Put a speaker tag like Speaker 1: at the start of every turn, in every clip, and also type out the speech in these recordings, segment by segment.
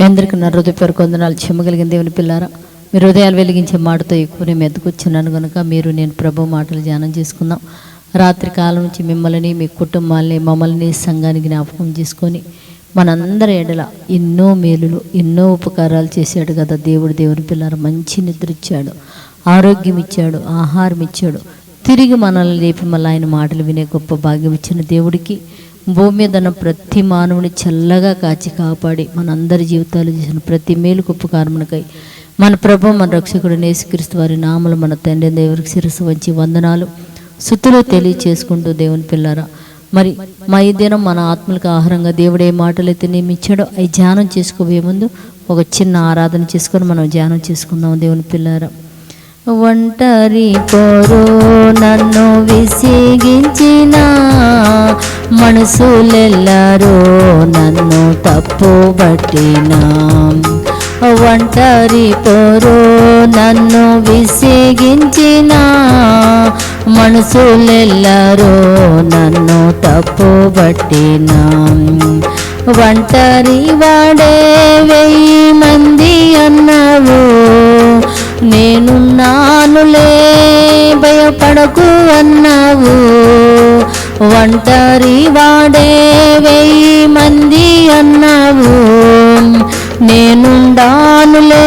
Speaker 1: మీ అందరికీ నా హృదయపూర్వక వందనాలు. చెమ్మగలిగిన దేవుని పిల్లారా మీ హృదయాలు వెలిగించే మాటతో ఎక్కువ నేను ఎత్తుకొచ్చున్నాను కనుక మీరు నేను ప్రభు మాటలు ధ్యానం చేసుకుందాం. రాత్రి కాలం నుంచి మిమ్మల్ని మీ కుటుంబాలని మమ్మల్ని సంఘానికి జ్ఞాపకం చేసుకొని మనందరి ఎడల ఎన్నో మేలులు ఎన్నో ఉపకారాలు చేశాడు కదా దేవుడు దేవుని పిల్లర. మంచి నిద్ర ఇచ్చాడు ఆరోగ్యం ఇచ్చాడు ఆహారం ఇచ్చాడు. తిరిగి మనల్ని లేపి మళ్ళీ ఆయన మాటలు వినే గొప్ప భాగ్యం ఇచ్చిన దేవుడికి భూమి మీద ఉన్న ప్రతి మానవుని చల్లగా కాచి కాపాడి మనందరి జీవితాలు చేసిన ప్రతి మేలు ఉపకారమునకై మన ప్రభు మన రక్షకుడు నేసుక్రీస్తు వారి నామలు మన తండ్రి దేవుడికి శిరస్సు వంచి వందనాలు. సుత్తులో తెలియచేసుకుంటూ దేవుని పిల్లారా మరి మా ఈ దినం మన ఆత్మలకు ఆహారంగా దేవుడు ఏ మాటలు అయితే నియమించాడో అవి ధ్యానం చేసుకోబోయే ముందు ఒక చిన్న ఆరాధన చేసుకొని మనం ధ్యానం చేసుకుందాం దేవుని పిల్లారా. ఒంటరి పొరో నన్ను విసిగించిన మనసులెల్లరూ నన్ను తప్పు పట్టిన ఒంటరి పొరో నన్ను విసిగించిన మనసులెల్లరూ నన్ను తప్పు పట్టిన ఒంటరి వాడే వెయ్యి మంది అన్నావు. అన్నావు? ఒంటరి వాడే వెయ్యి మంది అన్నావు. నేనుండానులే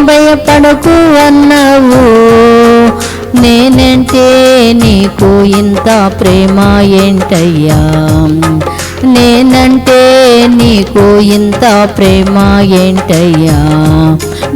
Speaker 1: భయపడకు అన్నావు. నేనంటే నీకు ఇంత ప్రేమ ఏంటయ్యా? నేనంటే నీకు ఇంత ప్రేమ ఏంటయ్యా?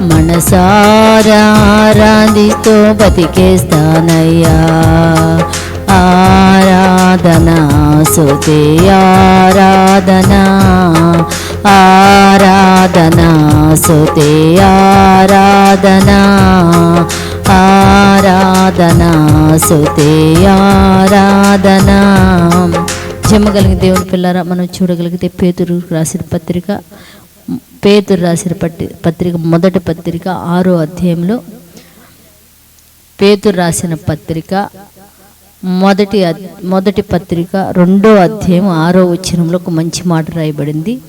Speaker 1: మనసారాధితో బతికేస్తానయ్యా ఆరాధన సుతే ఆరాధన. ఆరాధన సుతే ఆరాధన. ఆరాధనా సుతే ఆరాధన. జమ్మగలిగిన దేవుని పిల్లరా మనం చూడగలిగితే పేతురు రాసిన పత్రిక పేతురు రాసిన పట్టి పత్రిక మొదటి పత్రిక ఆరో అధ్యాయంలో పేతురు రాసిన పత్రిక మొదటి మొదటి పత్రిక రెండో అధ్యాయం ఆరో వచ్చినంలో ఒక మంచి మాట రాయబడింది.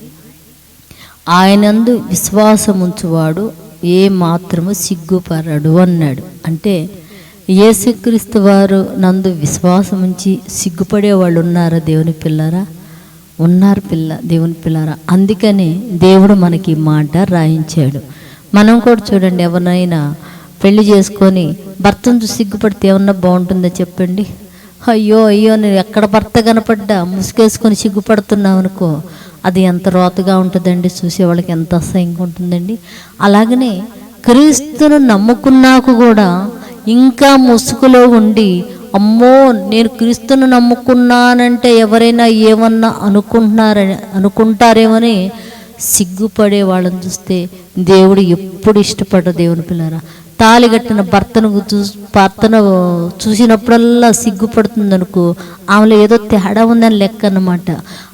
Speaker 1: ఆయనందు విశ్వాసముంచువాడు ఏ మాత్రము సిగ్గుపడడు అన్నాడు. అంటే యేసుక్రీస్తు వారు నందు విశ్వాసం ఉంచి సిగ్గుపడే వాళ్ళు ఉన్నారా దేవుని పిల్లరా? ఉన్నారు పిల్ల దేవుని పిల్లరా. అందుకనే దేవుడు మనకి మాట రాయించాడు. మనం కూడా చూడండి ఎవరినైనా పెళ్ళి చేసుకొని భర్తను సిగ్గుపడితే ఏమన్నా బాగుంటుందో చెప్పండి. అయ్యో అయ్యో నేను ఎక్కడ భర్త కనపడ్డా? ముసుగేసుకొని సిగ్గుపడుతున్నావు అనుకో అది ఎంత రోతగా ఉంటుందండి? చూసేవాళ్ళకి ఎంత అసహ్యంగా ఉంటుందండి? అలాగనే క్రీస్తును నమ్ముకున్నాకు కూడా ఇంకా ముసుగులో ఉండి అమ్మో నేను క్రీస్తును నమ్ముకున్నానంటే ఎవరైనా ఏమన్నా అనుకుంటున్నారని అనుకుంటారేమని సిగ్గుపడే వాళ్ళని చూస్తే దేవుడు ఎప్పుడు ఇష్టపడ్డ దేవుని పిల్లరా. తాలిగట్టిన భర్తను చూ భర్తను చూసినప్పుడల్లా సిగ్గుపడుతుంది అనుకో ఆమెలో ఏదో తేడా ఉందని లెక్క అన్నమాట.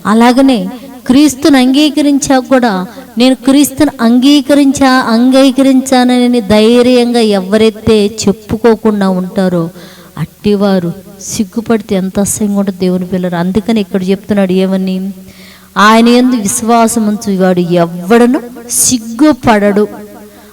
Speaker 1: అలాగనే క్రీస్తుని అంగీకరించా కూడా నేను క్రీస్తుని అంగీకరించా అంగీకరించానని ధైర్యంగా ఎవరైతే చెప్పుకోకుండా ఉంటారో అట్టివారు సిగ్గుపడితే ఎంత అసహ్యంగా ఉంటుంది దేవుని పిల్లలు. అందుకని ఇక్కడ చెప్తున్నాడు ఏమని? ఆయన ఎందు విశ్వాసం ఉంచువాడు ఎవ్వడను సిగ్గుపడడు.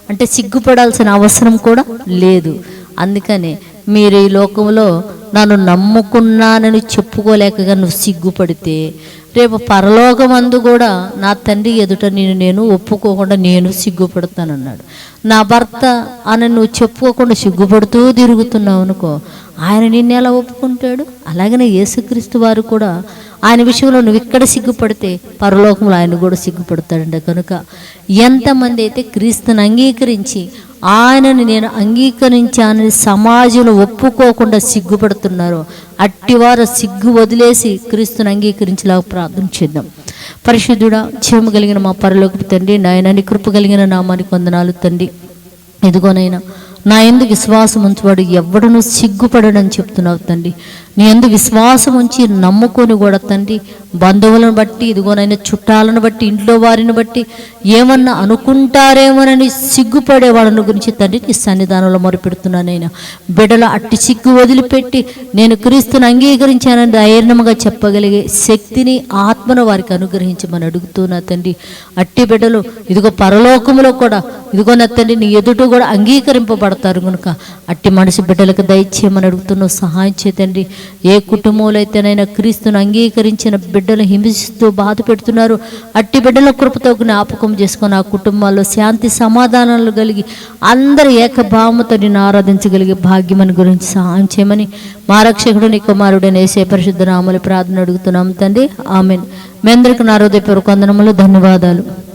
Speaker 1: అంటే సిగ్గుపడాల్సిన అవసరం కూడా లేదు. అందుకనే మీరు ఈ లోకంలో నన్ను నమ్ముకున్నానని చెప్పుకోలేకగా నువ్వు సిగ్గుపడితే రేపు పరలోకమందు కూడా నా తండ్రి ఎదుట నేను నేను ఒప్పుకోకుండా నేను సిగ్గుపడతానన్నాడు. నా భర్త అని నువ్వు చెప్పుకోకుండా సిగ్గుపడుతూ తిరుగుతున్నావు అనుకో ఆయన నిన్ను ఎలా ఒప్పుకుంటాడు? అలాగనే యేసుక్రీస్తు వారు కూడా ఆయన విషయంలో నువ్వు ఇక్కడ సిగ్గుపడితే పరలోకంలో ఆయన కూడా సిగ్గుపడతాడంట. కనుక ఎంతమంది అయితే క్రీస్తుని అంగీకరించి ఆయనని నేను అంగీకరించానని సమాజంలో ఒప్పుకోకుండా సిగ్గుపడుతున్నారో అట్టివారు సిగ్గు వదిలేసి క్రీస్తుని అంగీకరించేలాగా ప్రార్థన చేద్దాం. పరిశుద్ధుడా క్షేమ కలిగిన మా పరలోకి తండ్రి నాయనని కృప కలిగిన నామానికి వందనాలు తండ్రి. ఎదుగోనైనా నా ఎందు విశ్వాసం ఉంచువాడు ఎవడను సిగ్గుపడడని చెప్తున్నావు తండ్రి. నీ ఎందు విశ్వాసం ఉంచి నమ్ముకొని కూడా తండ్రి బంధువులను బట్టి ఇదిగోనైనా చుట్టాలను బట్టి ఇంట్లో వారిని బట్టి ఏమన్నా అనుకుంటారేమోనని సిగ్గుపడే వాళ్ళని గురించి తండ్రి నీ సన్నిధానంలో మొరపెడుతున్నానైనా బిడ్డలు అట్టి సిగ్గు వదిలిపెట్టి నేను క్రీస్తుని అంగీకరించానని ధైర్యంగా చెప్పగలిగే శక్తిని ఆత్మను వారికి అనుగ్రహించమని అడుగుతున్నా తండ్రి. అట్టి బిడ్డలు ఇదిగో పరలోకములో కూడా ఇదిగో నా తండ్రి నీ ఎదుట కూడా పడతారు కనుక అట్టి మనిషి బిడ్డలకు దయచేయమని అడుగుతున్నావు. సహాయం చేతండి ఏ కుటుంబంలో అయితేనైనా క్రీస్తును అంగీకరించిన బిడ్డలు హింసిస్తూ బాధ పెడుతున్నారు. అట్టి బిడ్డల కృపతో జ్ఞాపకం చేసుకొని ఆ కుటుంబాల్లో శాంతి సమాధానాలు కలిగి అందరి ఏకభావముతో నేను ఆరాధించగలిగే భాగ్యమని గురించి సహాయం చేయమని మా రక్షకుడు నీ కుమారుడైన ఏసే పరిశుద్ధ నామలు ప్రార్థన అడుగుతున్నాం తండ్రి. ఆమెన్. మీ అందరికి నా హృదయపూర్వక వందనములు ధన్యవాదాలు.